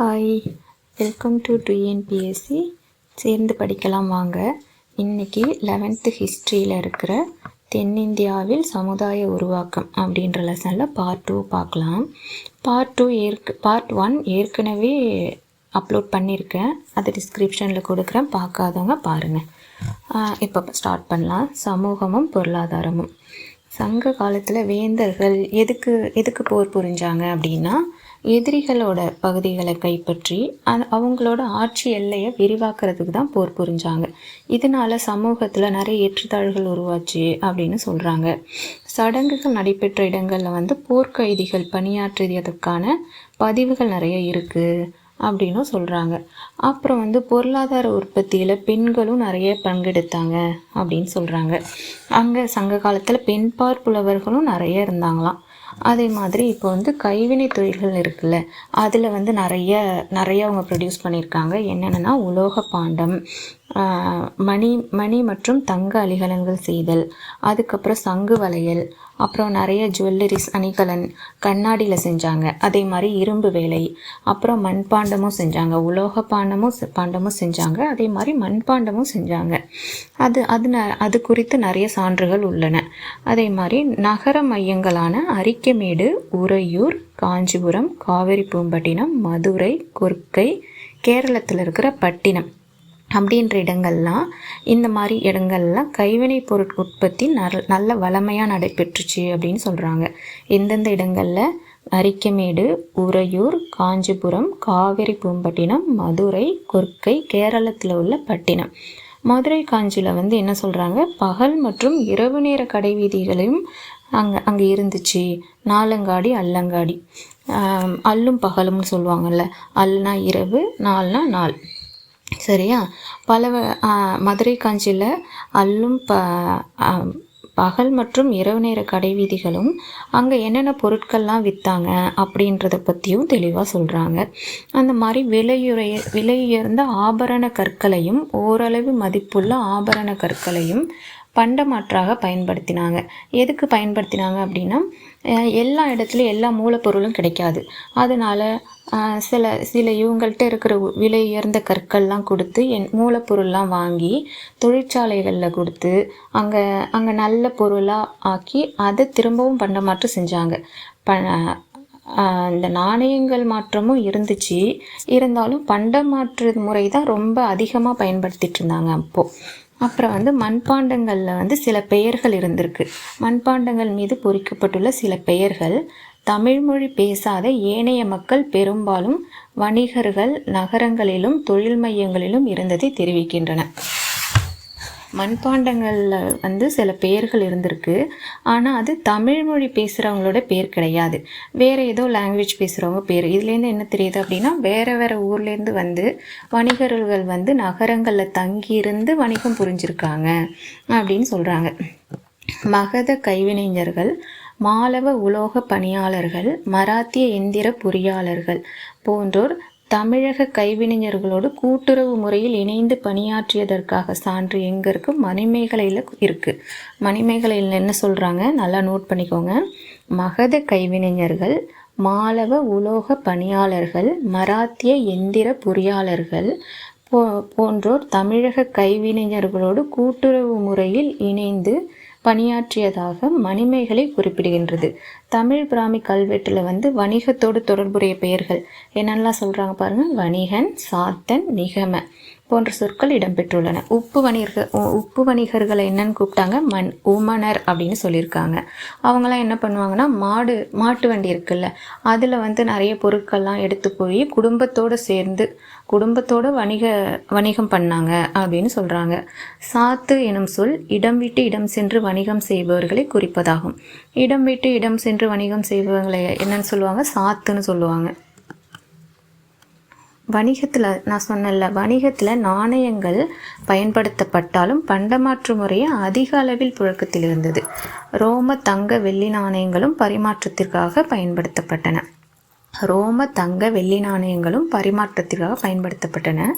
Hi welcome to TNPSC சேர்ந்து படிக்கலாம் வாங்க. இன்னைக்கு லெவன்த்து ஹிஸ்ட்ரியில் இருக்கிற தென்னிந்தியாவில் சமுதாய உருவாக்கம் அப்படின்ற லெசனில் பார்ட் டூ பார்க்கலாம். பார்ட் டூ ஏற்கு பார்ட் ஒன் ஏற்கனவே அப்லோட் பண்ணியிருக்கேன். அதை டிஸ்கிரிப்ஷனில் கொடுக்குறேன். பார்க்காதவங்க பாருங்கள் இப்போ ஸ்டார்ட் பண்ணலாம். சமூகமும் பொருளாதாரமும். சங்க காலத்தில் வேந்தர்கள் எதுக்கு எதுக்கு போர் புரிஞ்சாங்க அப்படின்னா எதிரிகளோட பகுதிகளை கைப்பற்றி அவங்களோட ஆட்சி எல்லையை விரிவாக்குறதுக்கு தான் போர் புரிஞ்சாங்க. இதனால சமூகத்தில் நிறைய ஏற்றத்தாழ்வுகள் உருவாச்சு அப்படின்னு சொல்கிறாங்க சடங்குகள் நடைபெற்ற இடங்களில் வந்து போர்க்கைதிகள் பணியாற்றியதற்கான பதிவுகள் நிறைய இருக்குது அப்படின்னும் சொல்கிறாங்க அப்புறம் வந்து பொருளாதார உற்பத்தியில் பெண்களும் நிறைய பங்கெடுத்தாங்க அப்படின்னு சொல்கிறாங்க அங்கே சங்க காலத்தில் பெண்பார் புலவர்களும் நிறைய இருந்தாங்களாம். அதே மாதிரி இப்போ வந்து கைவினை தொழில்கள் இருக்குல்ல அதில் வந்து நிறைய நிறைய அவங்க ப்ரொடியூஸ் பண்ணியிருக்காங்க. என்னென்னா உலோக பாண்டம் ஆஹ், மணி மணி மற்றும் தங்க அலிகலன்கள் செய்தல் அதுக்கப்புறம் சங்கு வளையல் அப்புறம் நிறைய ஜுவல்லரிஸ் அணிகலன் கண்ணாடியில் செஞ்சாங்க. அதே மாதிரி இரும்பு வேலை அப்புறம் மண்பாண்டமும் செஞ்சாங்க. உலோக பாண்டமும் செ- பாண்டமும் செஞ்சாங்க. அதே மாதிரி மண்பாண்டமும் செஞ்சாங்க. அது அது ந- அது குறித்து நிறைய சான்றுகள் உள்ளன. அதே மாதிரி நகர மையங்களான அரிக்கமேடு உறையூர் காஞ்சிபுரம் காவிரி பூம்பட்டினம் மதுரை கொர்க்கை கேரளத்தில் இருக்கிற பட்டினம். அப்படின்ற இடங்கள்லாம் இந்த மாதிரி இடங்கள்லாம் கைவினைப் பொருட் உற்பத்தி நல் நல்ல வளமையாக நடைபெற்றுச்சு அப்படின்னு சொல்கிறாங்க எந்தெந்த இடங்களில்? அரிக்கமேடு உறையூர் காஞ்சிபுரம் காவிரி பூம்பட்டினம் மதுரை கொர்க்கை கேரளத்தில் உள்ள பட்டினம். மதுரை காஞ்சியில் வந்து என்ன சொல்கிறாங்க பகல் மற்றும் இரவு நேர கடை வீதிகளையும் அங்கே அங்கே இருந்துச்சு. நாலங்காடி அல்லங்காடி. அல்லும் பகலும்னு சொல்லுவாங்கள்ல அல்னா இரவு நாலுனா நாள். சரியா? பல மதுரை காஞ்சியில் அல்லும் ப பகல் மற்றும் இரவு நேர கடை வீதிகளும் அங்கே என்னென்ன பொருட்கள்லாம் விற்றாங்க அப்படின்றத பற்றியும் தெளிவாக சொல்கிறாங்க அந்த மாதிரி விலையுறைய விலையுயர்ந்த ஆபரண கற்களையும் ஓரளவு மதிப்புள்ள ஆபரண கற்களையும் பண்டமாற்றாக பயன்படுத்தினாங்க. எதுக்கு பயன்படுத்தினாங்க அப்படின்னா எல்லா இடத்துலையும் எல்லா மூலப்பொருளும் கிடைக்காது. அதனால் சில சில இவங்கள்ட்ட இருக்கிற விலை உயர்ந்த கற்கள்லாம் கொடுத்து என் மூலப்பொருள்லாம் வாங்கி தொழிற்சாலைகளில் கொடுத்து அங்கே அங்கே நல்ல பொருளாக ஆக்கி அதை திரும்பவும் பண்டமாற்று செஞ்சாங்க. ப இந்த நாணயங்கள் மாற்றமும் இருந்துச்சு. இருந்தாலும் பண்டமாற்று முறை தான் ரொம்ப அதிகமாக பயன்படுத்திகிட்டு இருந்தாங்க அப்போது அப்புறம் வந்து மண்பாண்டங்களில் வந்து சில பெயர்கள் இருந்திருக்கு. மண்பாண்டங்கள் மீது பொறிக்கப்பட்டுள்ள சில பெயர்கள் தமிழ்மொழி பேசாத ஏனைய மக்கள் பெரும்பாலும் வணிகர்கள் நகரங்களிலும் தொழில் மையங்களிலும் இருந்ததை தெரிவிக்கின்றன. மண்பாண்டங்களில் வந்து சில பெயர்கள் இருந்திருக்கு. ஆனால் அது தமிழ் மொழி பேசுகிறவங்களோட பேர் கிடையாது. வேறு ஏதோ லாங்குவேஜ் பேசுகிறவங்க பேர். இதுலேருந்து என்ன தெரியுது அப்படின்னா வேறு வேறு ஊர்லேருந்து வந்து வணிகர்கள் வந்து நகரங்களில் தங்கியிருந்து வணிகம் புரிஞ்சிருக்காங்க அப்படின்னு சொல்கிறாங்க மகத கைவினைஞர்கள் மாலவ உலோக பணியாளர்கள் மராத்திய எந்திர பொறியாளர்கள் போன்றோர் தமிழக கைவினைஞர்களோடு கூட்டுறவு முறையில் இணைந்து பணியாற்றியதற்காக சான்று எங்கே இருக்கு மணிமேகலையில் இருக்கு. மணிமேகலையில் என்ன சொல்கிறாங்க நல்லா நோட் பண்ணிக்கோங்க. மகத கைவினைஞர்கள் மாலவ உலோக பணியாளர்கள் மராத்திய எந்திர பொறியாளர்கள் போ போன்றோர் தமிழக கைவினைஞர்களோடு கூட்டுறவு முறையில் இணைந்து பணியாற்றியதாக மணிமேகலை குறிப்பிடுகின்றது. தமிழ் பிராமி கல்வெட்டில் வந்து வணிகத்தோடு தொடர்புடைய பெயர்கள். என்னெல்லாம் சொல்கிறாங்க பாருங்கள் வணிகன் சாத்தன் நிகம. போன்ற சொற்கள் இடம்பெற்றுள்ளன. உப்பு வணிகர்கள் உ- உப்பு வணிகர்களை என்னன்னு கூப்பிட்டாங்க. மண் உமனர் அப்படின்னு சொல்லியிருக்காங்க. அவங்களாம் என்ன பண்ணுவாங்கன்னா மாடு மாட்டு வண்டி இருக்குல்ல அதில் வந்து நிறைய பொருட்கள்லாம் எடுத்து போய் குடும்பத்தோடு சேர்ந்து குடும்பத்தோடு வணிக வணிகம் பண்ணாங்க அப்படின்னு சொல்கிறாங்க சாத்து எனும் சொல் இடம் விட்டு இடம் சென்று வணிகம் செய்பவர்களை குறிப்பதாகும். இடம் விட்டு இடம் சென்று வணிகம் செய்பவர்களை என்னன்னு சொல்லுவாங்க? சாத்துன்னு சொல்லுவாங்க. வணிகத்தில் நான் சொன்னேன்ல வணிகத்தில் நாணயங்கள் பயன்படுத்தப்பட்டாலும் பண்டமாற்று முறையே அதிக அளவில் புழக்கத்தில் இருந்தது. ரோம தங்க வெள்ளி நாணயங்களும் பரிமாற்றத்திற்காக பயன்படுத்தப்பட்டன. ரோம தங்க வெள்ளி நாணயங்களும் பரிமாற்றத்திற்காக பயன்படுத்தப்பட்டன.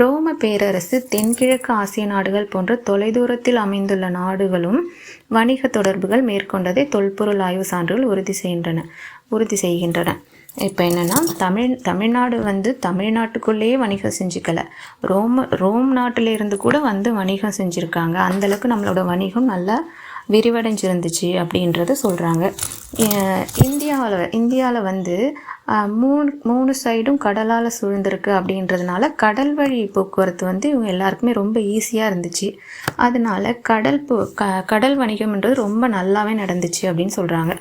ரோம பேரரசு தென்கிழக்கு ஆசிய நாடுகள் போன்ற தொலைதூரத்தில் அமைந்துள்ள நாடுகளும் வணிக தொடர்புகள் மேற்கொண்டதை தொல்பொருள் ஆய்வு சான்றுகள் உறுதி செய்கின்றன உறுதி செய்கின்றன. இப்போ என்னென்னா தமிழ் தமிழ்நாடு வந்து தமிழ்நாட்டுக்குள்ளேயே வணிகம் செஞ்சுக்கலை. ரோம் ரோம் நாட்டில் இருந்து கூட வந்து வணிகம் செஞ்சுருக்காங்க. அந்தளவுக்கு நம்மளோட வணிகம் நல்லா விரிவடைஞ்சிருந்துச்சு அப்படின்றத சொல்கிறாங்க இந்தியாவில் இந்தியாவில் வந்து மூணு மூணு சைடும் கடலால் சூழ்ந்திருக்கு அப்படின்றதுனால கடல் வழி போக்குவரத்து வந்து இவங்க எல்லாருக்குமே ரொம்ப ஈஸியாக இருந்துச்சு. அதனால கடல் போ க கடல் வணிகம்ன்றது ரொம்ப நல்லாவே நடந்துச்சு அப்படின்னு சொல்கிறாங்க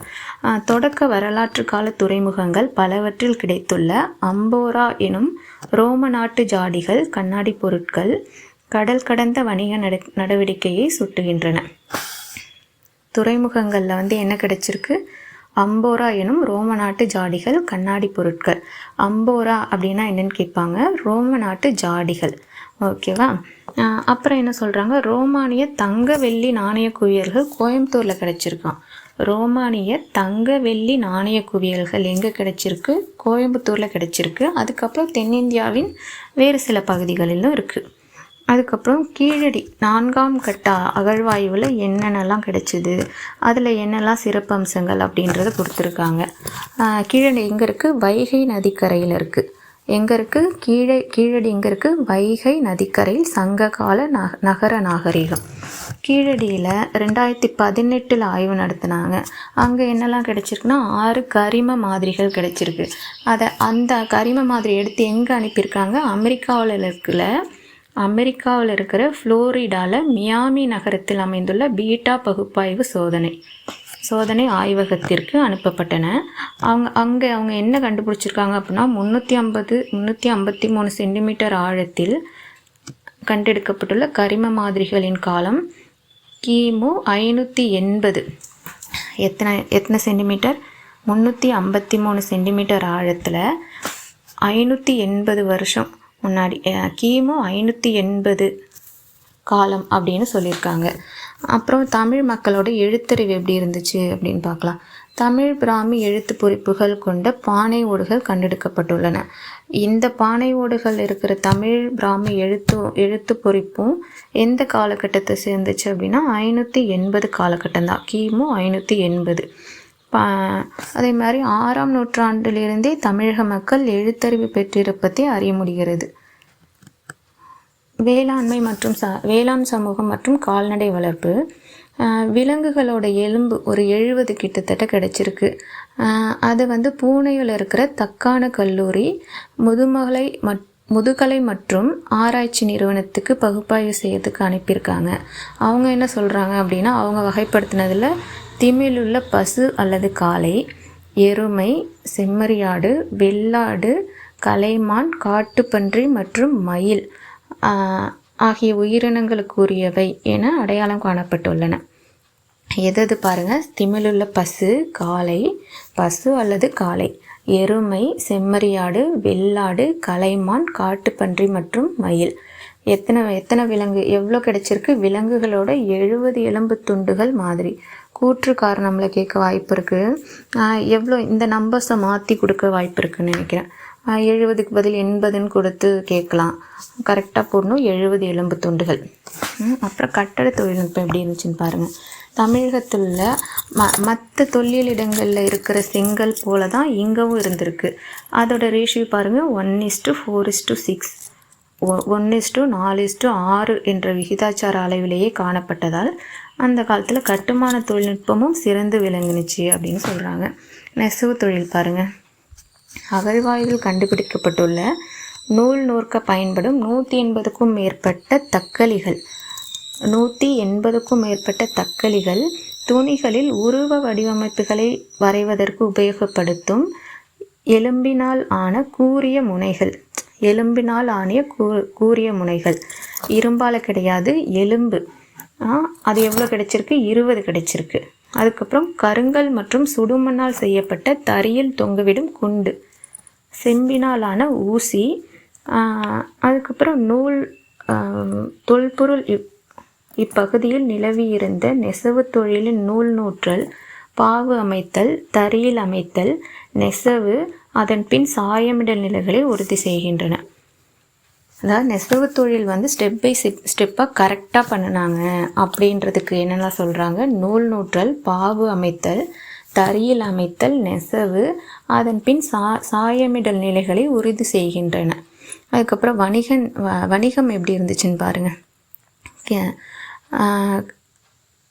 தொடக்க வரலாற்று கால துறைமுகங்கள் பலவற்றில் கிடைத்துள்ள அம்போரா எனும் ரோம நாட்டு ஜாடிகள் கண்ணாடி பொருட்கள் கடல் கடந்த வணிக நட நடவடிக்கையை சுட்டுகின்றன. துறைமுகங்களில் வந்து என்ன கிடைச்சிருக்கு? அம்போரா எனும் ரோம நாட்டு ஜாடிகள் கண்ணாடி பொருட்கள். அம்போரா அப்படின்னா என்னென்னு கேட்பாங்க? ரோம நாட்டு ஜாடிகள் ஓகேவா? அப்புறம் என்ன சொல்கிறாங்க ரோமானிய தங்க வெள்ளி நாணய குவியல்கள் கோயம்புத்தூரில் கிடச்சிருக்கான் ரோமானிய தங்க வெள்ளி நாணய குவியல்கள் எங்கே கிடச்சிருக்கு? கோயம்புத்தூரில் கிடைச்சிருக்கு. அதுக்கப்புறம் தென்னிந்தியாவின் வேறு சில பகுதிகளிலும் இருக்குது அதுக்கப்புறம் கீழடி நான்காம் கட்ட அகழ்வாயுவில் என்னென்னலாம் கிடச்சிது அதில் என்னெல்லாம் சிறப்பம்சங்கள் அப்படின்றத கொடுத்துருக்காங்க. கீழடி எங்கே இருக்குது வைகை நதிக்கரையில் இருக்குது எங்கே இருக்குது கீழே கீழடி எங்கே இருக்குது வைகை நதிக்கரையில் சங்ககால ந நகர நாகரிகம். கீழடியில் ரெண்டாயிரத்தி பதினெட்டில் ஆய்வு நடத்தினாங்க. அங்கே என்னெல்லாம் கிடச்சிருக்குன்னா ஆறு கரிம மாதிரிகள் கிடச்சிருக்கு. அதை அந்த கரிம மாதிரி எடுத்து எங்கே அனுப்பியிருக்காங்க? அமெரிக்காவில் இருக்கிற அமெரிக்காவில் இருக்கிற ஃப்ளோரிடாவில் மியாமி நகரத்தில் அமைந்துள்ள பீட்டா பகுப்பாய்வு சோதனை சோதனை ஆய்வகத்திற்கு அனுப்பப்பட்டன. அவங்க அங்கே அவங்க என்ன கண்டுபிடிச்சிருக்காங்க அப்படின்னா முந்நூற்றி ஐம்பது முந்நூற்றி ஐம்பத்தி மூணு சென்டிமீட்டர் ஆழத்தில் கண்டெடுக்கப்பட்டுள்ள கரிம மாதிரிகளின் காலம் கிமு ஐநூற்றி எண்பது. எத்தனை எத்தனை சென்டிமீட்டர்? முந்நூற்றி ஐம்பத்தி மூணு சென்டிமீட்டர் ஆழத்தில் ஐநூற்றி எண்பது வருஷம். முன்னாடி கிமு ஐநூற்றி எண்பது காலம் அப்படின்னு சொல்லியிருக்காங்க. அப்புறம் தமிழ் மக்களோட எழுத்தறிவு எப்படி இருந்துச்சு அப்படின்னு பார்க்கலாம். தமிழ் பிராமி எழுத்து பொறிப்புகள் கொண்ட பானை ஓடுகள் கண்டெடுக்கப்பட்டுள்ளன. இந்த பானை ஓடுகள் இருக்கிற தமிழ் பிராமி எழுத்து எழுத்து பொறிப்பும் எந்த காலகட்டத்தை சேர்ந்துச்சு அப்படின்னா ஐநூற்றி எண்பது காலகட்டம் தான். கிமு ஐநூற்றி எண்பது. அதே மாதிரி ஆறாம் நூற்றாண்டிலிருந்தே தமிழக மக்கள் எழுத்தறிவு பெற்றிருப்பதை அறிய முடிகிறது. வேளாண்மை மற்றும் ச வேளாண் சமூகம் மற்றும் கால்நடை வளர்ப்பு விலங்குகளோட எலும்பு ஒரு எழுபது கிட்டத்தட்ட கிடச்சிருக்கு. அது வந்து பூனையில் இருக்கிற தக்கான கல்லூரி முதுமலை மட் முதுகலை மற்றும் ஆராய்ச்சி நிறுவனத்துக்கு பகுப்பாய்வு செய்யறதுக்கு அனுப்பியிருக்காங்க. அவங்க என்ன சொல்கிறாங்க அப்படின்னா அவங்க வகைப்படுத்தினதில் திமிழுள்ள பசு அல்லது காளை எருமை செம்மறியாடு வெள்ளாடு கலைமான் காட்டுப்பன்றி மற்றும் மயில் ஆகிய உயிரினங்களுக்குரியவை என அடையாளம் காணப்பட்டுள்ளன. எதது பாருங்கள் திமிழுள்ள பசு காளை பசு அல்லது காளை எருமை செம்மறியாடு வெள்ளாடு கலைமான் காட்டுப்பன்றி மற்றும் மயில். எத்தனை எத்தனை விலங்கு? எவ்வளோ கிடைச்சிருக்கு? விலங்குகளோட எழுபது எலும்பு துண்டுகள் மாதிரி. கூற்று நம்மளை கேட்க வாய்ப்பு இருக்குது எவ்வளோ இந்த நம்பர்ஸை மாற்றி கொடுக்க வாய்ப்பு இருக்குதுன்னு நினைக்கிறேன். எழுபதுக்கு பதில் எண்பதுன்னு கொடுத்து கேட்கலாம். கரெக்டாக போடணும். எழுபது எலும்பு துண்டுகள். அப்புறம் கட்டட தொழில்நுட்பம் எப்படி இருந்துச்சுன்னு பாருங்கள் தமிழகத்தில் உள்ள ம மற்ற தொல்லியல் இடங்களில் இருக்கிற செங்கல் போல தான் இங்கேவும் இருந்திருக்கு. அதோட ரேஷியோ பாருங்கள் one is to four is to six one is to நாலு இஸ்டு ஆறு என்ற விகிதாச்சார அளவிலேயே காணப்பட்டதால் அந்த காலத்தில் கட்டுமான தொழில்நுட்பமும் சிறந்து விளங்குனுச்சு அப்படின்னு சொல்கிறாங்க நெசவு தொழில் பாருங்கள் அகழ்வாய்வில் கண்டுபிடிக்கப்பட்டுள்ள நூல் நூற்க பயன்படும் நூற்றி எண்பதுக்கும் மேற்பட்ட தக்களிகள் நூற்றி எண்பதுக்கும் மேற்பட்ட தக்களிகள் துணிகளில் உருவ வடிவமைப்புகளை வரைவதற்கு உபயோகப்படுத்தும் எலும்பினால் ஆன கூரிய முனைகள் எலும்பினால் ஆனிய கூ கூரிய முனைகள். இரும்பால் கிடையாது எலும்பு. அது எவ்வளோ கிடைச்சிருக்கு? இருபது கிடைச்சிருக்கு. அதுக்கப்புறம் கருங்கல் மற்றும் சுடுமண்ணால் செய்யப்பட்ட தறியில் தொங்குவிடும் குண்டு. செம்பினாலான ஊசி. அதுக்கப்புறம் நூல் தொல்பொருள் இப் இப்பகுதியில் நிலவியிருந்த நெசவு தொழிலின் நூல் நூற்றல் பாவு அமைத்தல் தரியில் அமைத்தல் நெசவு அதன் பின் சாயமிடல் நிலைகளை உறுதி செய்கின்றன. அதாவது நெசவு தொழில் வந்து ஸ்டெப் பை ஸ்டெப் ஸ்டெப்பாக கரெக்டாக பண்ணினாங்க அப்படின்றதுக்கு என்னெல்லாம் சொல்கிறாங்க நூல் நூற்றல் பாவு அமைத்தல் தறியில் அமைத்தல் நெசவு அதன் பின் சா சாயமிடல் நிலைகளை உறுதி செய்கின்றன. அதுக்கப்புறம் வணிகன் வ- வணிகம் எப்படி இருந்துச்சுன்னு பாருங்கள்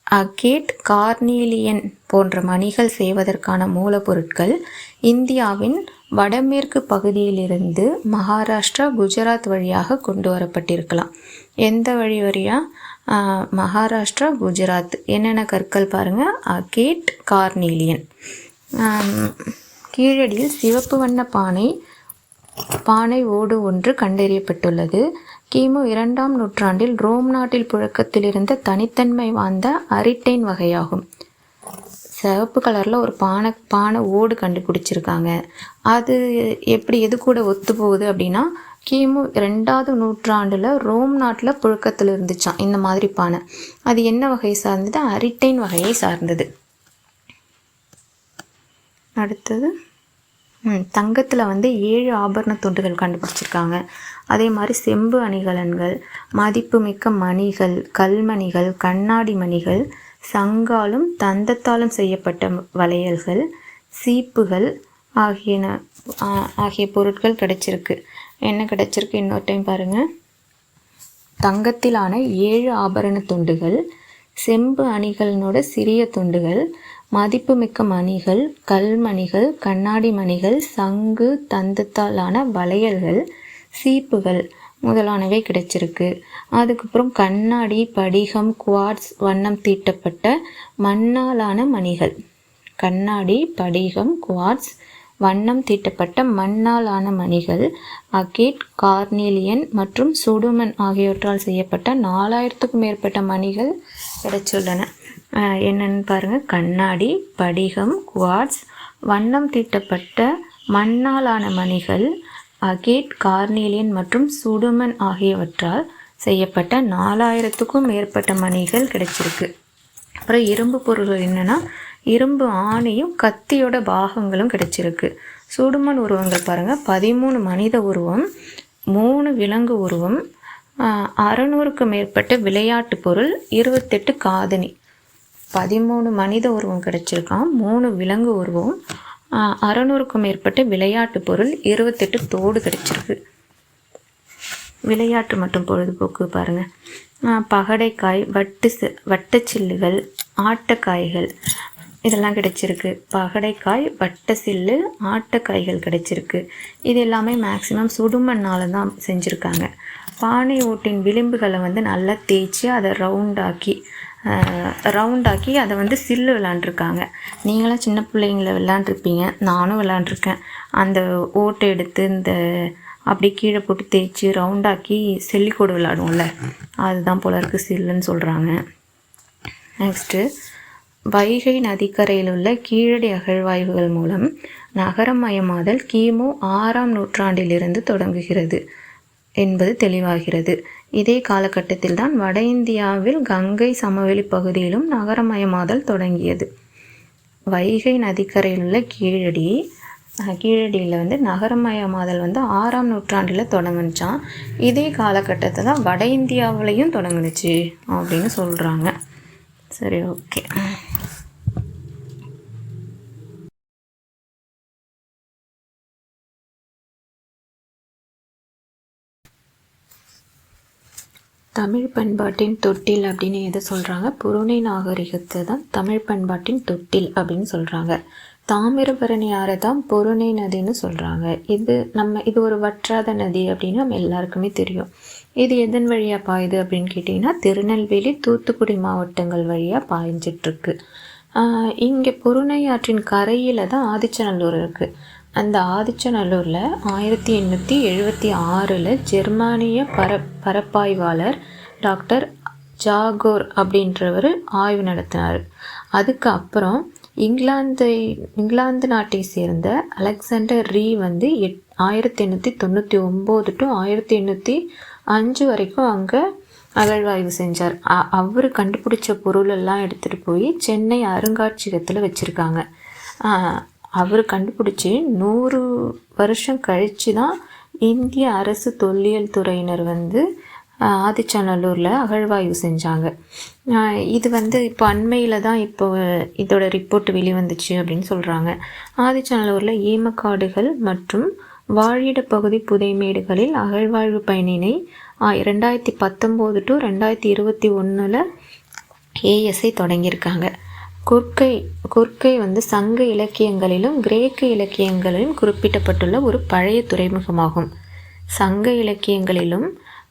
அகேட் கார்னீலியன் போன்ற மணிகள் செய்வதற்கான மூலப்பொருட்கள் இந்தியாவின் வடமேற்கு பகுதியிலிருந்து மகாராஷ்டிரா குஜராத் வழியாக கொண்டு வரப்பட்டிருக்கலாம். எந்த வழி வழியாக மகாராஷ்டிரா குஜராத். என்னென்ன கற்கள் பாருங்கள் அகேட் கார்னீலியன். கீழடியில் சிவப்பு வண்ண பானை பானை ஓடு ஒன்று கண்டறியப்பட்டுள்ளது. கிமு இரண்டாம் நூற்றாண்டில் ரோம் நாட்டில் புழக்கத்தில் இருந்த தனித்தன்மை வாய்ந்த அரிட்டைன் வகையாகும். சிவப்பு கலரில் ஒரு பானை பானை ஓடு கண்டுபிடிச்சிருக்காங்க. அது எப்படி எது கூட ஒத்து போகுது அப்படின்னா கிமு ரெண்டாவது நூற்றாண்டில் ரோம் நாட்டில் புழக்கத்தில் இருந்துச்சாம் இந்த மாதிரி பானை. அது என்ன வகை சார்ந்தது? அரிட்டைன் வகையை சார்ந்தது. அடுத்தது ம் தங்கத்தில் வந்து ஏழு ஆபரண துண்டுகள் கண்டுபிடிச்சிருக்காங்க. அதே மாதிரி செம்பு அணிகலன்கள் மதிப்புமிக்க மணிகள் கல்மணிகள் கண்ணாடி மணிகள் சங்காலும் தந்தத்தாலும் செய்யப்பட்ட வளையல்கள் சீப்புகள் ஆகியன ஆகிய பொருட்கள் கிடைச்சிருக்கு. என்ன கிடைச்சிருக்கு? இன்னொரு டைம் பாருங்கள் தங்கத்திலான ஏழு ஆபரண துண்டுகள் செம்பு அணிகளினோட சிறிய துண்டுகள் மதிப்புமிக்க மணிகள் கல்மணிகள் கண்ணாடி மணிகள் சங்கு தந்தத்தாலான வளையல்கள் சீப்புகள் முதலானவை கிடைச்சிருக்கு. அதுக்கப்புறம் கண்ணாடி படிகம் குவார்ட்ஸ் வண்ணம் தீட்டப்பட்ட மண்ணாலான மணிகள். கண்ணாடி படிகம் குவார்ட்ஸ் வண்ணம் தீட்டப்பட்ட மண்ணாலான மணிகள் அகேட் கார்னிலியன் மற்றும் சுடுமண் ஆகியவற்றால் செய்யப்பட்ட நாலாயிரத்துக்கும் மேற்பட்ட மணிகள் கிடைச்சுள்ளன. என்னென்னு என்னன்னு பாருங்கள் கண்ணாடி படிகம் குவார்ட்ஸ் வண்ணம் தீட்டப்பட்ட மண்ணாலான மணிகள் அகேட் கார்னேலியன் மற்றும் சுடுமன் ஆகியவற்றால் செய்யப்பட்ட நாலாயிரத்துக்கும் மேற்பட்ட மணிகள் கிடைச்சிருக்கு. அப்புறம் இரும்பு பொருள்கள் என்னென்னா இரும்பு ஆணையும் கத்தியோட பாகங்களும் கிடைச்சிருக்கு. சுடுமண் உருவங்கள் பாருங்கள் பதிமூணு மனித உருவம் மூணு விலங்கு உருவம் அறநூறுக்கு மேற்பட்ட விளையாட்டு பொருள் இருபத்தெட்டு காதணி. பதிமூணு மனித உருவம் கிடைச்சிருக்கான் மூணு விலங்கு உருவம் அறநூறுக்கும் மேற்பட்ட விளையாட்டு பொருள் இருபத்தெட்டு தோடு கிடச்சிருக்கு. விளையாட்டு மற்றும் பொழுதுபோக்கு பாருங்கள் பகடைக்காய் வட்டு சி- வட்டச்சில்லுகள் ஆட்டக்காய்கள் இதெல்லாம் கிடைச்சிருக்கு. பகடைக்காய் வட்ட சில்லு ஆட்டக்காய்கள் கிடச்சிருக்கு. இது எல்லாமே மேக்ஸிமம் சுடுமண்ணால் தான் செஞ்சுருக்காங்க. பானை ஓட்டின் விளிம்புகளை வந்து நல்லா தேய்ச்சி அதை ரவுண்டாக்கி ரவுண்டாக்கி அதை வந்து சில்லு விளாண்டுருக்காங்க. நீங்களாம் சின்ன பிள்ளைங்கள விளாண்டுருப்பீங்க. நானும் விளாண்டுருக்கேன். அந்த ஓட்டை எடுத்து இந்த அப்படி கீழே போட்டு தேய்ச்சி ரவுண்டாக்கி செல்லிக்கோடு விளாடுவோம்ல. அதுதான் போல இருக்குது சில்லுன்னு சொல்கிறாங்க நெக்ஸ்ட்டு வைகை நதிக்கரையில் உள்ள கீழடி அகழ்வாய்வுகள் மூலம் நகரமயமாதல் கிமு ஆறாம் நூற்றாண்டிலிருந்து தொடங்குகிறது என்பது தெளிவாகிறது. இதே காலகட்டத்தில் தான் வட இந்தியாவில் கங்கை சமவெளி பகுதியிலும் நகரமயமாதல் தொடங்கியது. வைகை நதிக்கரையில் உள்ள கீழடி கீழடியில் வந்து நகரமயமாதல் வந்து ஆறாம் நூற்றாண்டில் தொடங்குனுச்சான் இதே காலகட்டத்தை தான் வட இந்தியாவிலையும் தொடங்குனுச்சு அப்படின்னு சொல்கிறாங்க சரி ஓகே. தமிழ் பண்பாட்டின் தொட்டில் அப்படின்னு எதை சொல்கிறாங்க புருணை நாகரிகத்தை தான் தமிழ் பண்பாட்டின் தொட்டில் அப்படின்னு சொல்கிறாங்க தாமிரபரணி ஆறை தான் பொருணை நதின்னு சொல்கிறாங்க இது நம்ம இது ஒரு வற்றாத நதி அப்படின்னு நம்ம எல்லாருக்குமே தெரியும். இது எதன் வழியாக பாயுது அப்படின்னு கேட்டிங்கன்னா திருநெல்வேலி தூத்துக்குடி மாவட்டங்கள் வழியாக பாய்ஞ்சிட்ருக்கு இங்கே பொருணை ஆற்றின் கரையில் தான் ஆதிச்சநல்லூர் இருக்குது அந்த ஆதிச்சநல்லூரில் ஆயிரத்தி எண்ணூற்றி எழுபத்தி ஆறில் ஜெர்மானிய பர பரப்பாய்வாளர் டாக்டர் ஜாகோர் அப்படின்றவர் ஆய்வு நடத்தினார். அதுக்கு அப்புறம் இங்கிலாந்தை இங்கிலாந்து நாட்டை சேர்ந்த அலெக்சாண்டர் ரீ வந்து எட் ஆயிரத்தி எண்ணூற்றி தொண்ணூற்றி ஒம்பது டு ஆயிரத்தி எண்ணூற்றி அஞ்சு வரைக்கும் அங்கே அகழ்வாய்வு செஞ்சார். அவர் கண்டுபிடிச்ச பொருளெல்லாம் எடுத்துகிட்டு போய் சென்னை அருங்காட்சியகத்தில் வச்சுருக்காங்க. அவர் கண்டுபிடிச்சி நூறு வருஷம் கழித்து தான் இந்திய அரசு தொல்லியல் துறையினர் வந்து ஆதிச்சநல்லூரில் அகழ்வாய்வு செஞ்சாங்க. இது வந்து இப்போ அண்மையில் தான் இப்போ இதோட ரிப்போர்ட் வெளிவந்துச்சு அப்படின்னு சொல்கிறாங்க ஆதிச்சநல்லூரில் ஈமக்காடுகள் மற்றும் வாழிட பகுதி புதைமேடுகளில் அகழ்வாய்வு பயணினை ரெண்டாயிரத்தி பத்தொம்போது டு ரெண்டாயிரத்தி இருபத்தி ஒன்றில் ஏஎஸ்ஐ தொடங்கியிருக்காங்க. குர்க்கை குர்க்கை வந்து சங்க இலக்கியங்களிலும் கிரேக்க இலக்கியங்களிலும் குறிப்பிடப்பட்டுள்ள ஒரு பழைய துறைமுகமாகும். சங்க இலக்கியங்களிலும்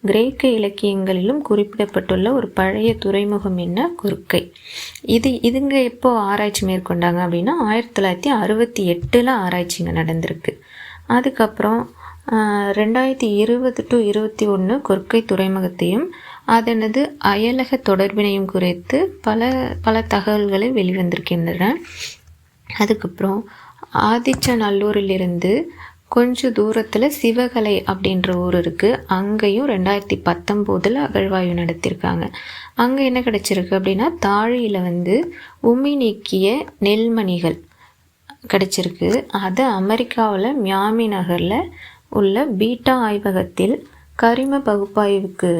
கிரேக்க இலக்கியங்களிலும் குறிப்பிடப்பட்டுள்ள ஒரு பழைய துறைமுகம் என்ன? குறுக்கை இது இதுங்க எப்போ ஆராய்ச்சி மேற்கொண்டாங்க அப்படின்னா ஆயிரத்தி தொள்ளாயிரத்தி அறுபத்தி எட்டில் ஆராய்ச்சிங்க நடந்திருக்கு. அதுக்கப்புறம் ரெண்டாயிரத்தி இருபது டு இருபத்தி ஒன்று கொர்க்கை துறைமுகத்தையும் அதனது அயலக தொடர்பினையும் குறித்து பல பல தகவல்களை வெளிவந்திருக்கின்றன. அதுக்கப்புறம் ஆதிச்சநல்லூரிலிருந்து கொஞ்ச தூரத்தில் சிவகலை அப்படின்ற ஊர் இருக்குது அங்கேயும் ரெண்டாயிரத்தி பத்தொம்போதில் அகழ்வாய்வு நடத்தியிருக்காங்க அங்கே என்ன கிடச்சிருக்கு அப்படின்னா தாழியில் வந்து உமி நீக்கிய நெல்மணிகள் கிடச்சிருக்கு. அது அமெரிக்காவில் மியாமி நகரில் உள்ள பீட்டா ஆய்வகத்தில் கரிம பகுப்பாய்வுக்கு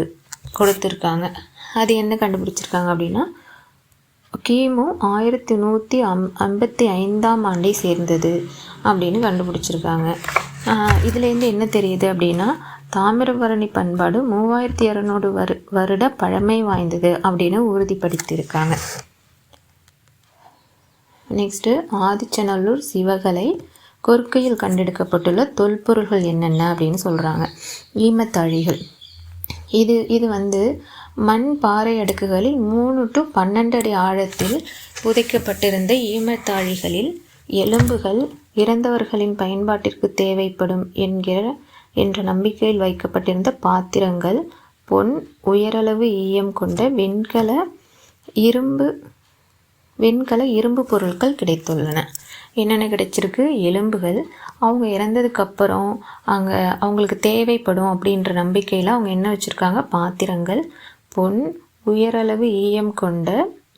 கொடுத்துருக்காங்க. அது என்ன கண்டுபிடிச்சிருக்காங்க அப்படின்னா கிமு ஆயிரத்தி நூற்றி அம் ஐம்பத்தி ஐந்தாம் ஆண்டை சேர்ந்தது அப்படின்னு கண்டுபிடிச்சிருக்காங்க. இதுலேருந்து என்ன தெரியுது அப்படின்னா தாமிரபரணி பண்பாடு மூவாயிரத்தி இரநூறு வரு வருட பழமை வாய்ந்தது அப்படின்னு உறுதிப்படுத்தியிருக்காங்க. நெக்ஸ்ட்டு ஆதிச்சநல்லூர் சிவகலை கொர்க்கையில் கண்டெடுக்கப்பட்டுள்ள தொல்பொருள்கள் என்னென்ன அப்படின்னு சொல்கிறாங்க ஈமத்தாழிகள். இது இது வந்து மண் பாறை அடுக்குகளில் மூணு டு பன்னெண்டு அடி ஆழத்தில் புதைக்கப்பட்டிருந்த ஈமத்தாழிகளில் எலும்புகள் இறந்தவர்களின் பயன்பாட்டிற்கு தேவைப்படும் என்கிற என்ற நம்பிக்கையில் வைக்கப்பட்டிருந்த பாத்திரங்கள் பொன் உயரளவு ஈயம் கொண்ட வெண்கல இரும்பு வெண்கல இரும்பு பொருட்கள் கிடைத்துள்ளன. என்னென்ன கிடைச்சிருக்கு? எலும்புகள். அவங்க இறந்ததுக்கப்புறம் அங்கே அவங்களுக்கு தேவைப்படும் அப்படின்ற நம்பிக்கையில் அவங்க என்ன வச்சுருக்காங்க? பாத்திரங்கள் பொன் உயரளவு ஈயம் கொண்ட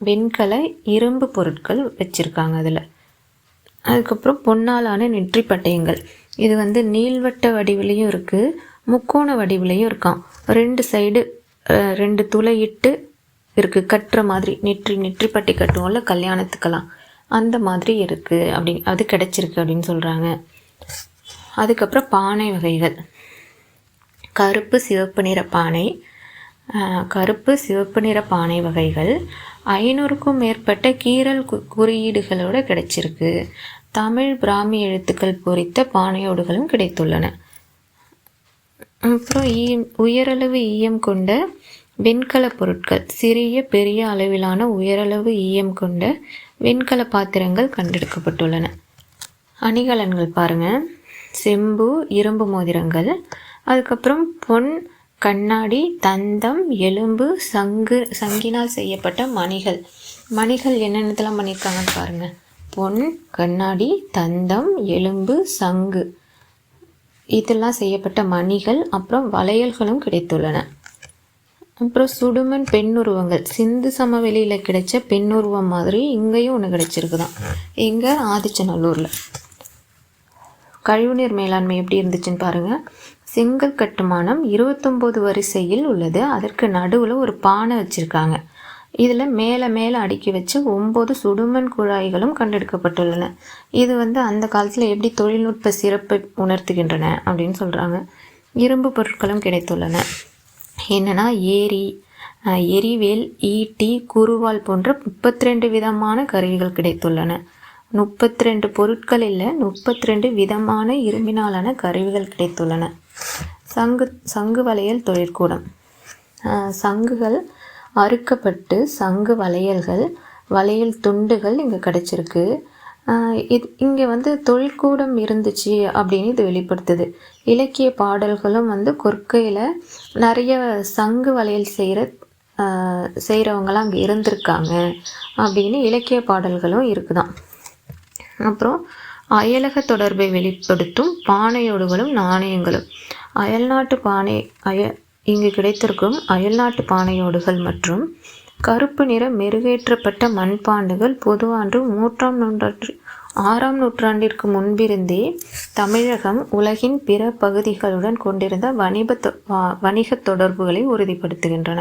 வெண்கல இரும்பு பொருட்கள் வச்சுருக்காங்க அதில். அதுக்கப்புறம் பொன்னாலான நெற்றி பட்டயங்கள். இது வந்து நீள்வட்ட வடிவிலையும் இருக்குது முக்கோண வடிவிலையும் இருக்கான் ரெண்டு சைடு ரெண்டு துளையிட்டு இருக்குது கட்டுற மாதிரி நெற்றி நெற்றி பட்டி கட்டுவோம்ல கல்யாணத்துக்கெல்லாம். அந்த மாதிரி இருக்குது அப்படி அது கிடச்சிருக்கு அப்படின்னு சொல்கிறாங்க அதுக்கப்புறம் பானை வகைகள். கருப்பு சிவப்பு நிற பானை கருப்பு சிவப்பு நிற பானை வகைகள். ஐநூறுக்கும் மேற்பட்ட கீறல் கு- குறியீடுகளோட கிடைச்சிருக்கு. தமிழ் பிராமி எழுத்துக்கள் பொறித்த பானையோடுகளும் கிடைத்துள்ளன. அப்புறம் ஈயம் உயரளவு ஈயம் கொண்ட வெண்கல பொருட்கள். சிறிய பெரிய அளவிலான உயரளவு ஈயம் கொண்ட வெண்கல பாத்திரங்கள் கண்டெடுக்கப்பட்டுள்ளன. அணிகலன்கள் பாருங்க. செம்பு இரும்பு மோதிரங்கள். அதுக்கப்புறம் பொன் கண்ணாடி தந்தம் எலும்பு சங்கு சங்கினால் செய்யப்பட்ட மணிகள். மணிகள் என்னென்னதெல்லாம் பண்ணியிருக்காங்கன்னு பாருங்கள் பொன் கண்ணாடி தந்தம் எலும்பு சங்கு. இதெல்லாம் செய்யப்பட்ட மணிகள் அப்புறம் வளையல்களும் கிடைத்துள்ளன. அப்புறம் சுடுமண் பெண்ணுருவங்கள் சிந்து சமவெளியில் கிடைச்ச பெண்ணுருவம் மாதிரி இங்கேயும் ஒன்று கிடைச்சிருக்குதான். இங்கே ஆதிச்சநல்லூரில். கழிவுநீர் மேலாண்மை எப்படி இருந்துச்சுன்னு பாருங்கள் செங்கல் கட்டுமானம் இருபத்தொம்போது வரிசையில் உள்ளது. அதற்கு நடுவில் ஒரு பானை வச்சுருக்காங்க. இதில் மேலே மேலே அடுக்கி வச்சு ஒம்பது சுடுமண் குழாய்களும் கண்டெடுக்கப்பட்டுள்ளன. இது வந்து அந்த காலத்தில் எப்படி தொழில்நுட்ப சிறப்பை உணர்த்துகின்றன அப்படின்னு சொல்கிறாங்க இரும்பு பொருட்களும் கிடைத்துள்ளன. என்னென்னா ஏரி எரிவேல் ஈட்டி குருவால் போன்ற முப்பத்தி ரெண்டு விதமான கருவிகள் கிடைத்துள்ளன. முப்பத்தி ரெண்டு பொருட்கள் இல்லை முப்பத்தி ரெண்டு விதமான இரும்பினாலான கருவிகள் கிடைத்துள்ளன. சங்கு சங்கு வளையல் தொழிற்கூடம். சங்குகள் அறுக்கப்பட்டு சங்கு வளையல்கள் வளையல் துண்டுகள் இங்கே கிடச்சிருக்கு. இது இங்கே வந்து தொழிற்கூடம் இருந்துச்சு அப்படின்னு இது வெளிப்படுத்துது. இலக்கிய பாடல்களும் வந்து கொற்கையில் நிறைய சங்கு வளையல் செய்கிற செய்கிறவங்களாம் அங்கே இருந்திருக்காங்க அப்படின்னு இலக்கிய பாடல்களும் இருக்குதான். அப்புறம் அயலக தொடர்பை வெளிப்படுத்தும் பானையோடுகளும் நாணயங்களும். அயல்நாட்டு பானை அய இங்கு கிடைத்திருக்கும் அயல்நாட்டு பானையோடுகள் மற்றும் கருப்பு நிற மெருகேற்றப்பட்ட மண்பாண்டுகள் பொதுவான்று மூன்றாம் நூற்றாண்டு ஆறாம் நூற்றாண்டிற்கு முன்பிருந்தே தமிழகம் உலகின் பிற பகுதிகளுடன் கொண்டிருந்த வணிக வணிக தொடர்புகளை உறுதிப்படுத்துகின்றன.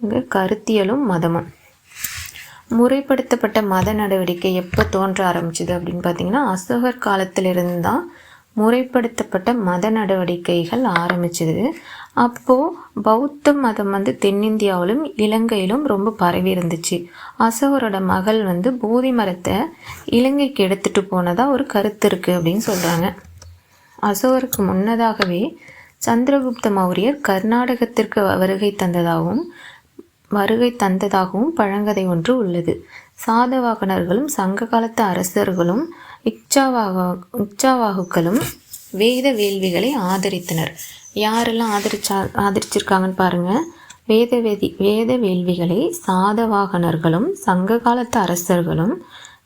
இங்கு கருத்தியலும் மதமும். முறைப்படுத்தப்பட்ட மத நடவடிக்கை எப்போ தோன்ற ஆரம்பிச்சது அப்படின்னு பார்த்தீங்கன்னா அசோகர் காலத்திலிருந்து தான் முறைப்படுத்தப்பட்ட மத நடவடிக்கைகள் ஆரம்பிச்சது. அப்போது பௌத்த மதம் வந்து தென்னிந்தியாவிலும் இலங்கையிலும் ரொம்ப பரவி இருந்துச்சு. அசோகரோட மகள் வந்து போதி மரத்தை இலங்கைக்கு எடுத்துகிட்டு போனதாக ஒரு கருத்து இருக்குது அப்படின்னு சொல்கிறாங்க அசோகருக்கு முன்னதாகவே சந்திரகுப்த மௌரியர் கர்நாடகத்திற்கு வருகை தந்ததாகவும் வருகை தந்ததாகவும் பழங்கதை ஒன்று உள்ளது. சாதவாகனர்களும் சங்க காலத்து அரசர்களும் இக்ஷாவாக இக்ஷாவாகுக்களும் வேத வேள்விகளை ஆதரித்தனர். யாரெல்லாம் ஆதரிச்சா ஆதரிச்சிருக்காங்கன்னு பாருங்கள் வேத வேதி வேத வேள்விகளை சாதவாகனர்களும் சங்க காலத்து அரசர்களும்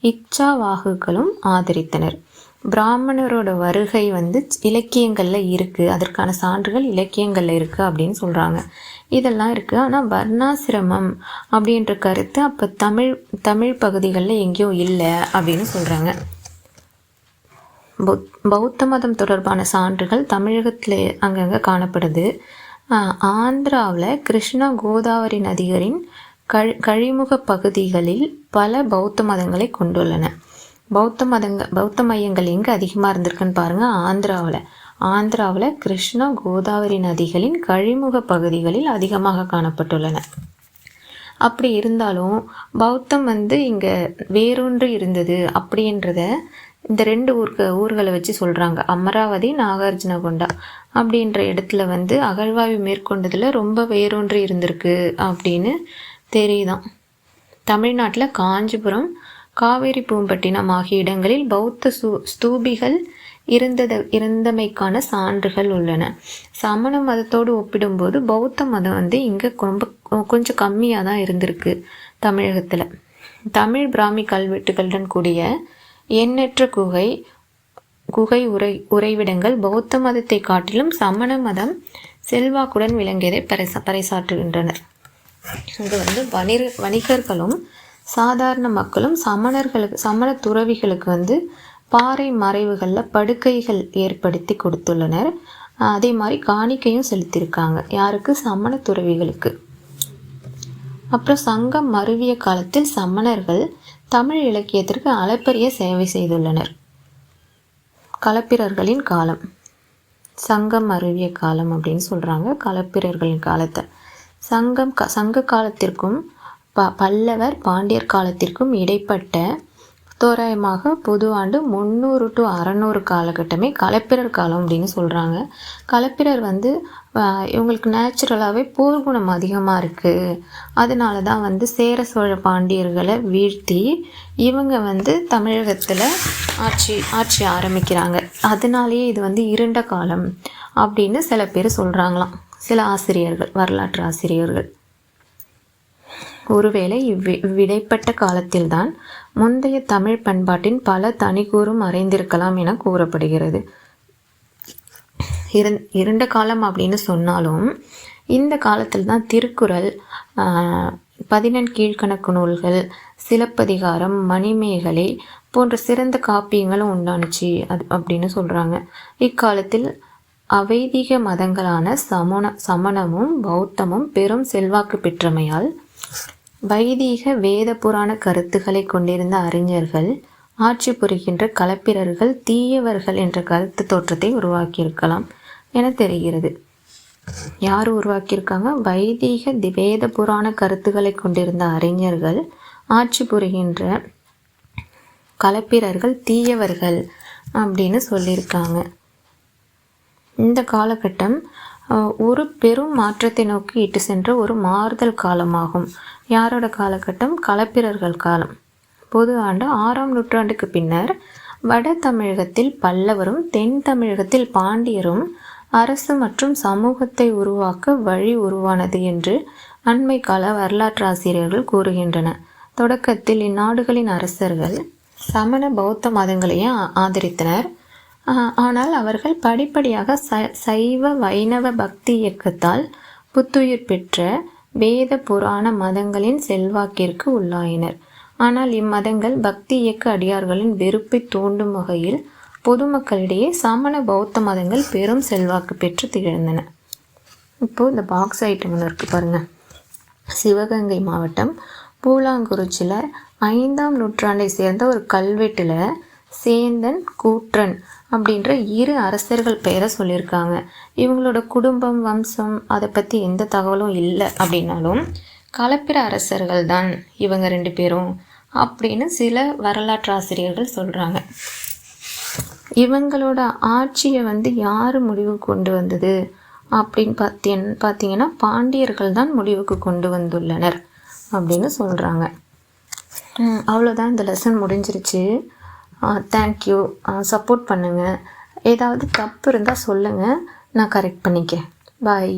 இச்சாவாகுகளும் ஆதரித்தனர். பிராமணரோட வருகை வந்து இலக்கியங்களில் இருக்குது அதற்கான சான்றுகள் இலக்கியங்களில் இருக்குது அப்படின்னு சொல்கிறாங்க இதெல்லாம் இருக்குது ஆனால் வர்ணாசிரமம் அப்படின்ற கருத்து அப்போ தமிழ் தமிழ் பகுதிகளில் எங்கேயோ இல்லை அப்படின்னு சொல்கிறாங்க பௌத்த மதம் தொடர்பான சான்றுகள் தமிழகத்தில் அங்கங்கே காணப்படுது. ஆந்திராவில் கிருஷ்ணா கோதாவரி நதிகளின் கழி கழிமுக பகுதிகளில் பல பௌத்த மதங்களை கொண்டுள்ளன. பௌத்த மதங்க பௌத்த மையங்கள் எங்கே அதிகமாக இருந்திருக்குன்னு பாருங்கள் ஆந்திராவில். ஆந்திராவில் கிருஷ்ணா கோதாவரி நதிகளின் கழிமுக பகுதிகளில் அதிகமாக காணப்பட்டுள்ளன. அப்படி இருந்தாலும் பௌத்தம் வந்து இங்கே வேறொன்று இருந்தது அப்படின்றத இந்த ரெண்டு ஊருக்கு ஊர்களை வச்சு சொல்கிறாங்க அமராவதி நாகார்ஜுனகொண்டா அப்படின்ற இடத்துல வந்து அகழ்வாய்வு மேற்கொண்டதில் ரொம்ப வேரூன்றி இருந்திருக்கு அப்படின்னு தெரியுதான் தமிழ்நாட்டில் காஞ்சிபுரம் காவேரி பூம்பட்டினம் ஆகிய இடங்களில் பௌத்த சூ ஸ்தூபிகள் இருந்தத இருந்தமைக்கான சான்றுகள் உள்ளன. சமண மதத்தோடு ஒப்பிடும்போது பௌத்த மதம் வந்து இங்கே ரொம்ப கொஞ்சம் கம்மியாக தான் இருந்திருக்கு தமிழகத்தில். தமிழ் பிராமி கல்வெட்டுகளுடன் கூடிய எண்ணற்ற குகை குகை உரை உறைவிடங்கள் பௌத்த மதத்தை காட்டிலும் சமண மதம் செல்வாக்குடன் விளங்கியதை பறைசா பறைசாற்றுகின்றனர். இங்கே வந்து வணிக வணிகர்களும் சாதாரண மக்களும் சமணர்களுக்கு சமண துறவிகளுக்கு வந்து பாறை மறைவுகளில் படுக்கைகள் ஏற்படுத்தி கொடுத்துள்ளனர். அதே மாதிரி காணிக்கையும் செலுத்தியிருக்காங்க. யாருக்கு? சமண துறவிகளுக்கு. அப்புறம் சங்கம் மருவிய காலத்தில் சமணர்கள் தமிழ் இலக்கியத்திற்கு அளப்பரிய சேவை செய்துள்ளனர். களப்பிரர்களின் காலம். சங்கம் அருவிய காலம் அப்படின்னு சொல்கிறாங்க களப்பிரர்களின் காலத்தை. சங்கம் க சங்க காலத்திற்கும் ப பல்லவர் பாண்டியர் காலத்திற்கும் இடைப்பட்ட தோராயமாக பொது ஆண்டு முந்நூறு டு அறநூறு காலகட்டமே கலப்பிரர் காலம் அப்படின்னு சொல்கிறாங்க கலப்பிரர் வந்து இவங்களுக்கு நேச்சுரலாகவே போர்க்குணம் அதிகமாக இருக்குது அதனால தான் வந்து சேர சோழ பாண்டியர்களை வீழ்த்தி இவங்க வந்து தமிழகத்தில் ஆட்சி ஆட்சி ஆரம்பிக்கிறாங்க. அதனாலேயே இது வந்து இருண்ட காலம் அப்படின்னு சில பேர் சொல்கிறாங்களாம் சில ஆசிரியர்கள் வரலாற்று ஆசிரியர்கள். ஒருவேளை இவ்வி விடைப்பட்ட காலத்தில்தான் முந்தைய தமிழ் பண்பாட்டின் பல தனிக்கூறும் மறைந்திருக்கலாம் என கூறப்படுகிறது. இருந் இருண்ட காலம் அப்படின்னு சொன்னாலும் இந்த காலத்தில் தான் திருக்குறள் பதினெண் கீழ்கணக்கு நூல்கள் சிலப்பதிகாரம் மணிமேகலை போன்ற சிறந்த காப்பியங்களும் உண்டானுச்சு அது அப்படின்னு சொல்கிறாங்க இக்காலத்தில் அவைதிக மதங்களான சமண சமணமும் பௌத்தமும் பெரும் செல்வாக்கு பெற்றமையால் வைதீக வேத புராண கருத்துக்களை கொண்டிருந்த அறிஞர்கள் ஆட்சி புரிகின்ற கலப்பிரர்கள் தீயவர்கள் என்ற கருத்து தோற்றத்தை உருவாக்கியிருக்கலாம் என தெரிகிறது. யார் உருவாக்கியிருக்காங்க? வைதீக வேத புராண கருத்துக்களை கொண்டிருந்த அறிஞர்கள் ஆட்சி புரிகின்ற கலப்பிரர்கள் தீயவர்கள் அப்படின்னு சொல்லியிருக்காங்க. இந்த காலகட்டம் ஒரு பெரும் மாற்றத்தை நோக்கி இட்டு சென்ற ஒரு மாறுதல் காலமாகும். யாரோட காலகட்டம்? களப்பிரர்கள் காலம். பொது ஆண்டு ஆறாம் நூற்றாண்டுக்கு பின்னர் வட தமிழகத்தில் பல்லவரும் தென் தமிழகத்தில் பாண்டியரும் அரசு மற்றும் சமூகத்தை உருவாக்க வழி உருவானது என்று அண்மை கால வரலாற்று ஆசிரியர்கள் கூறுகின்றன தொடக்கத்தில் இந்நாடுகளின் அரசர்கள் சமண பௌத்த மதங்களையும் ஆதரித்தனர். ஆனால் அவர்கள் படிப்படியாக ச சைவ வைணவ பக்தி இயக்கத்தால் புத்துயிர் பெற்ற வேத புராண மதங்களின் செல்வாக்கிற்கு உள்ளாயினர். ஆனால் இம்மதங்கள் பக்தி இயக்க அடியார்களின் வெறுப்பை தூண்டும் வகையில் பொதுமக்களிடையே சமண பௌத்த மதங்கள் பெரும் செல்வாக்கு பெற்று திகழ்ந்தன. இப்போது இந்த பாக்ஸ் ஐட்டம் ஒன்று இருக்குது பாருங்கள் சிவகங்கை மாவட்டம் பூலாங்குறிச்சியில் ஐந்தாம் நூற்றாண்டை சேர்ந்த ஒரு கல்வெட்டில் சேந்தன் கூற்றன் அப்படின்ற இரு அரசர்கள் பெயரை சொல்லியிருக்காங்க. இவங்களோட குடும்பம் வம்சம் அதை பற்றி எந்த தகவலும் இல்லை அப்படின்னாலும் கலப்பிற அரசர்கள் தான் இவங்க ரெண்டு பேரும் அப்படின்னு சில வரலாற்று ஆசிரியர்கள் சொல்கிறாங்க இவங்களோட ஆட்சியை வந்து யார் முடிவு கொண்டு வந்தது அப்படின்னு பார்த்தீன் பார்த்தீங்கன்னா பாண்டியர்கள் தான் முடிவுக்கு கொண்டு வந்துள்ளனர் அப்படின்னு சொல்கிறாங்க அவ்வளோதான் இந்த லெசன் முடிஞ்சிருச்சு. தேங்க்யூ சப்போர்ட் பண்ணுங்கள் ஏதாவது தப்பு இருந்தால் சொல்லுங்கள் நான் கரெக்ட் பண்ணிக்கிறேன். பாய்